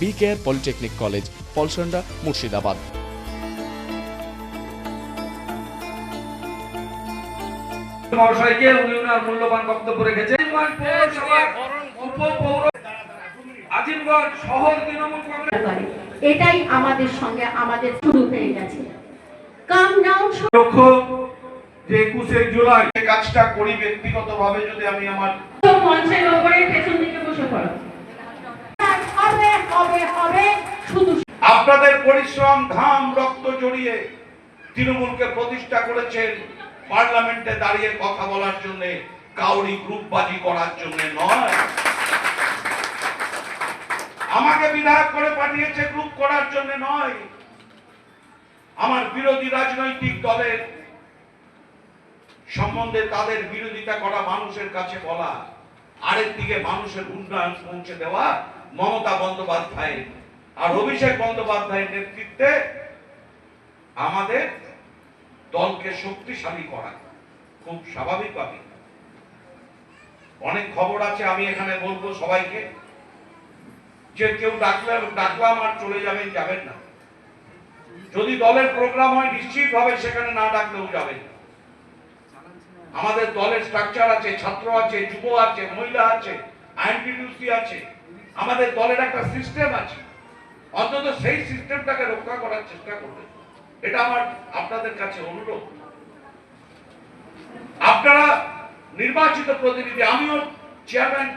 B care polytechnic college Polsonda Murshidabad. মহাশয়কে উনি ওনার মূল্যবান বক্তব্য রেখেছেন। আজিমগঞ্জ পৌরসভার উপপৌর আজিমগঞ্জ শহর তৃণমূল কংগ্রেস এটাই আমাদের সঙ্গে আমাদের শুরু হয়ে গেছে। কাম ডাউন লক্ষ্য যে একুশে জুলাই যে কাজটা করি ব্যক্তিগতভাবে যদি আমি আমার মঞ্চের ওপরে পেছন দিকে বসে পড়ো। হবে হবে হবে। শুধু আপনাদের পরিশ্রম, ঘাম, রক্ত জড়িয়ে তৃণমূলকে প্রতিষ্ঠা করেছেন পার্লামেন্টে দাঁড়িয়ে কথা বলার জন্য, কাউরি গ্রুপবাজি করার জন্য নয়। আমাকে বিধায়ক করে পাঠিয়েছে গ্রুপ করার জন্য নয়। আমার বিরোধী রাজনৈতিক দলের সম্বন্ধে তাদের বিরোধিতা করা মানুষের কাছে বলা, আরেক দিকে মানুষের উন্নয়ন পৌঁছে দেওয়া মমতা বন্দ্যোপাধ্যায় আর অভিষেক বন্দ্যোপাধ্যায়ের নেতৃত্বে আমাদের দলকে শক্তিশালী করা খুব স্বাভাবিকভাবে। অনেক খবর আছে, আমি এখানে বলব সবাইকে। যে কেউ ডাকলে ডাকলাম আর চলে যাবেন যাবেন না। যদি দলের প্রোগ্রাম হয়, নিশ্চিতভাবে সেখানে না ডাকলেও যাবেন। আমাদের দলের স্ট্রাকচার আছে, ছাত্র আছে, যুব আছে, মহিলা আছে আইনটিডিউসি আছে। আমাদের দলের একটা সিস্টেম আছে। অন্তত সেই সিস্টেমটাকে রক্ষা করার চেষ্টা করবেন এটা আমার আপনাদের কাছে অনুরোধ। আপনারা নির্বাচিত প্রতিনিধি, আমিও চেয়ারম্যান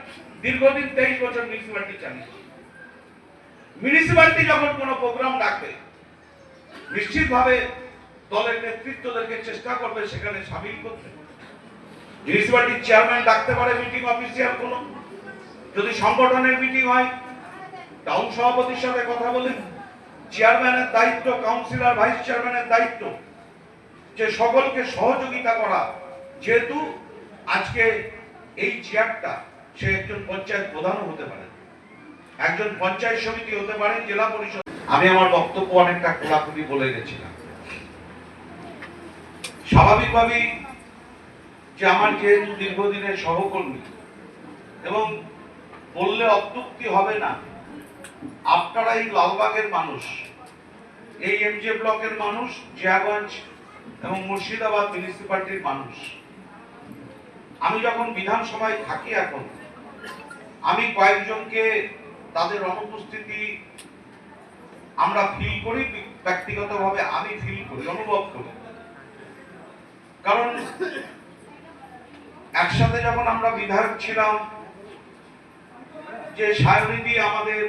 দীর্ঘদিন তেইশ বছর মিউনিসিপ্যালিটি চালিয়েছি। মিউনিসিপ্যালিটি যখন কোনো প্রোগ্রাম ডাকবে নিশ্চিতভাবে দলের নেতৃত্বদেরকে চেষ্টা করবে সেখানে সামিল করতে। মিউনিসিপ্যালিটির চেয়ারম্যান ডাকতে পারে মিটিং অফিসিয়াল কোনো। যদি সংগঠনের মিটিং হয় টাউন সভাপতির সাথে কথা বলেন চেয়ারম্যানের দায়িত্ব কাউন্সিলর ভাইস চেয়ারম্যানের দায়িত্ব। যে সকলকে সহযোগিতা করা। যেহেতু আজকে এই চেয়ারটা সে একজন পঞ্চায়েত প্রধানও হতে পারে। একজন পঞ্চায়েত সমিতি হতে পারে, জেলা পরিষদ। আমি আমার বক্তব্য অনেকটা খোলাখুলি বলে গেছিলাম স্বাভাবিকভাবেই যে আমার যেহেতু দীর্ঘদিনের সহকর্মী এবং বললে অত্যুক্তি হবে না। আপনারা এই লালবাগের মানুষ। এই এমজে ব্লকের মানুষ, জিয়াগঞ্জ এবং মুর্শিদাবাদ মিউনিসিপালিটির মানুষ। আমি যখন বিধানসভায় থাকি এখন, আমি কয়েকজনকে তাদের অনুপস্থিতি আমরা ফিল করি, ব্যক্তিগতভাবে আমি ফিল করি, অনুভব করি। কারণ একসাথে যখন আমরা বিধায়ক ছিলাম যে সায়নিধি আমাদের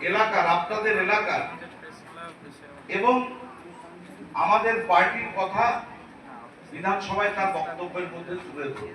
এলাকার, আপনাদের এলাকার এবং আমাদের পার্টির কথা বিধানসভায় তার বক্তব্যের মধ্যে তুলে ধরে